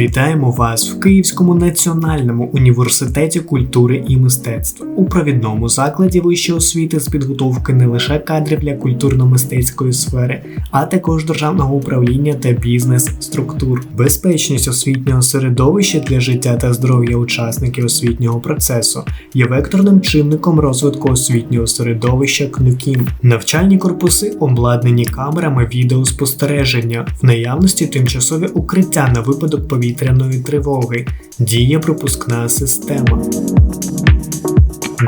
Вітаємо вас в Київському національному університеті культури і мистецтв у провідному закладі вищої освіти з підготовки не лише кадрів для культурно-мистецької сфери, а також державного управління та бізнес-структур. Безпечність освітнього середовища для життя та здоров'я учасників освітнього процесу є векторним чинником розвитку освітнього середовища КНУКІМ. Навчальні корпуси обладнані камерами відеоспостереження, в наявності тимчасові укриття на випадок повітряної тривоги, діє пропускна система.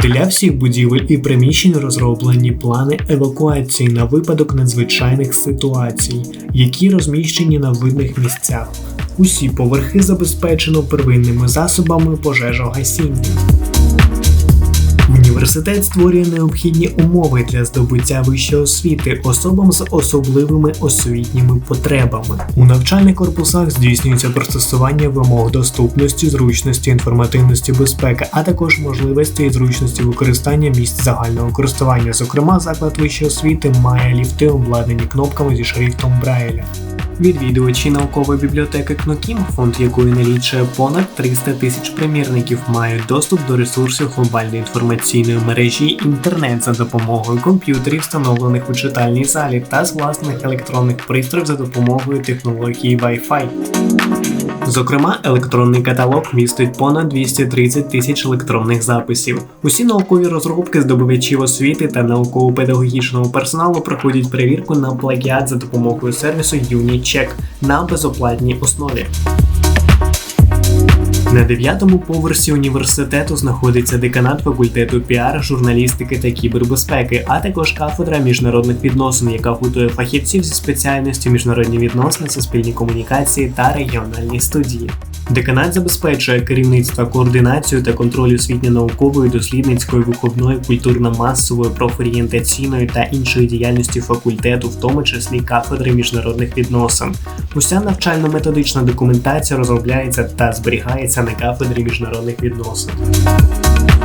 Для всіх будівель і приміщень розроблені плани евакуації на випадок надзвичайних ситуацій, які розміщені на видних місцях. Усі поверхи забезпечено первинними засобами пожежогасіння. Університет створює необхідні умови для здобуття вищої освіти особам з особливими освітніми потребами. У навчальних корпусах здійснюється пристосування вимог доступності, зручності, інформативності безпеки, а також можливості і зручності використання місць загального користування. Зокрема, заклад вищої освіти має ліфти, обладнані кнопками зі шрифтом Брайля. Відвідувачі наукової бібліотеки КНОКІМ, фонд якої налічує понад 300 тисяч примірників, мають доступ до ресурсів глобальної інформаційної мережі інтернет за допомогою комп'ютерів, встановлених у читальній залі, та з власних електронних пристроїв за допомогою технології Wi-Fi. Зокрема, електронний каталог містить понад 230 тисяч електронних записів. Усі наукові розробки здобувачів освіти та науково-педагогічного персоналу проходять перевірку на плагіат за допомогою сервісу UniCheck на безоплатній основі. На дев'ятому поверсі університету знаходиться деканат факультету піар, журналістики та кібербезпеки, а також кафедра міжнародних відносин, яка готує фахівців зі спеціальністю міжнародні відносини, суспільні комунікації та регіональні студії. Деканат забезпечує керівництво, координацію та контроль освітньо-наукової, дослідницької, виховної, культурно-масової, профорієнтаційної та іншої діяльності факультету, в тому числі кафедри міжнародних відносин. Уся навчально-методична документація розробляється та зберігається на кафедрі міжнародних відносин.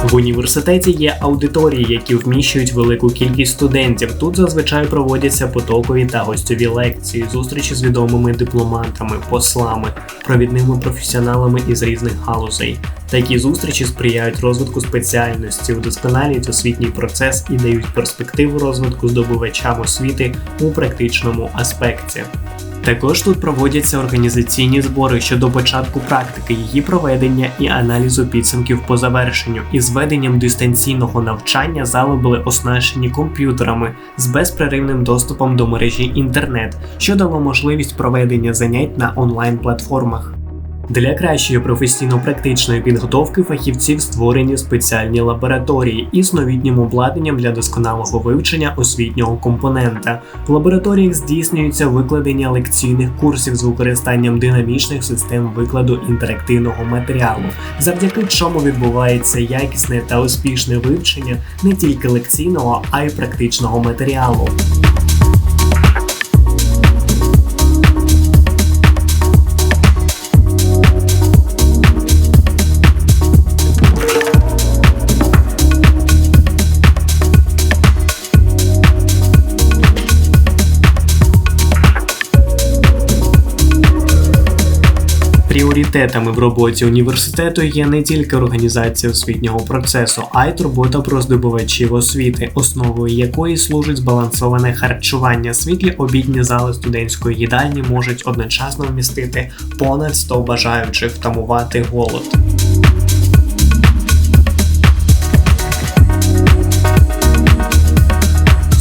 В університеті є аудиторії, які вміщують велику кількість студентів. Тут зазвичай проводяться потокові та гостьові лекції, зустрічі з відомими дипломатами, послами, провідними професіоналами із різних галузей. Такі зустрічі сприяють розвитку спеціальності, удосконалюють освітній процес і дають перспективу розвитку здобувачам освіти у практичному аспекті. Також тут проводяться організаційні збори щодо початку практики, її проведення і аналізу підсумків по завершенню. Із веденням дистанційного навчання зали були оснащені комп'ютерами з безперервним доступом до мережі інтернет, що дало можливість проведення занять на онлайн-платформах. Для кращої професійно-практичної підготовки фахівців створені спеціальні лабораторії із новітнім обладнанням для досконалого вивчення освітнього компонента. В лабораторіях здійснюється викладення лекційних курсів з використанням динамічних систем викладу інтерактивного матеріалу, завдяки чому відбувається якісне та успішне вивчення не тільки лекційного, а й практичного матеріалу. Пріоритетами в роботі університету є не тільки організація освітнього процесу, а й турбота про здобувачів освіти, основою якої служить збалансоване харчування. Світлі обідні зали студентської їдальні можуть одночасно вмістити понад 100 бажаючих втамувати голод.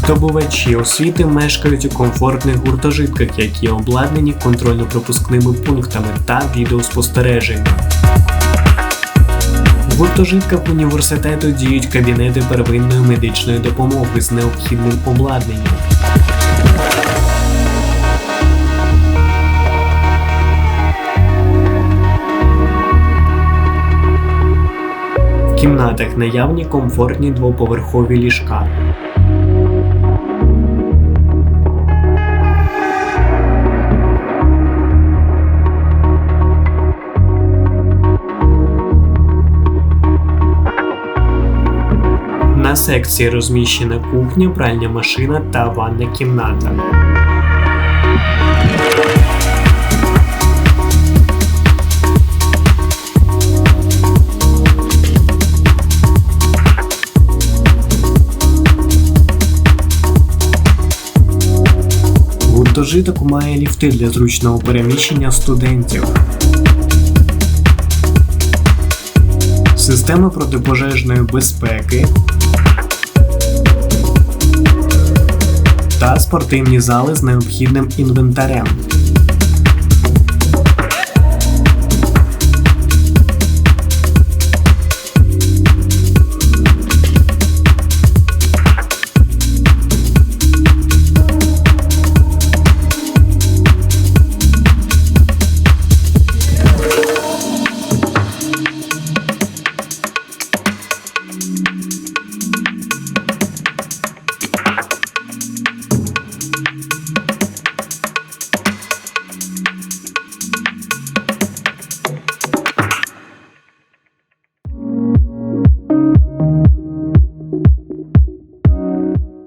Здобувачі освіти мешкають у комфортних гуртожитках, які обладнані контрольно-пропускними пунктами та відеоспостереженням. В гуртожитках університету діють кабінети первинної медичної допомоги з необхідним обладнанням. В кімнатах наявні комфортні двоповерхові ліжка. На секції розміщена кухня, пральня машина та ванна кімната. Гуртожиток має ліфти для зручного переміщення студентів. Система протипожежної безпеки. Та спортивні зали з необхідним інвентарем.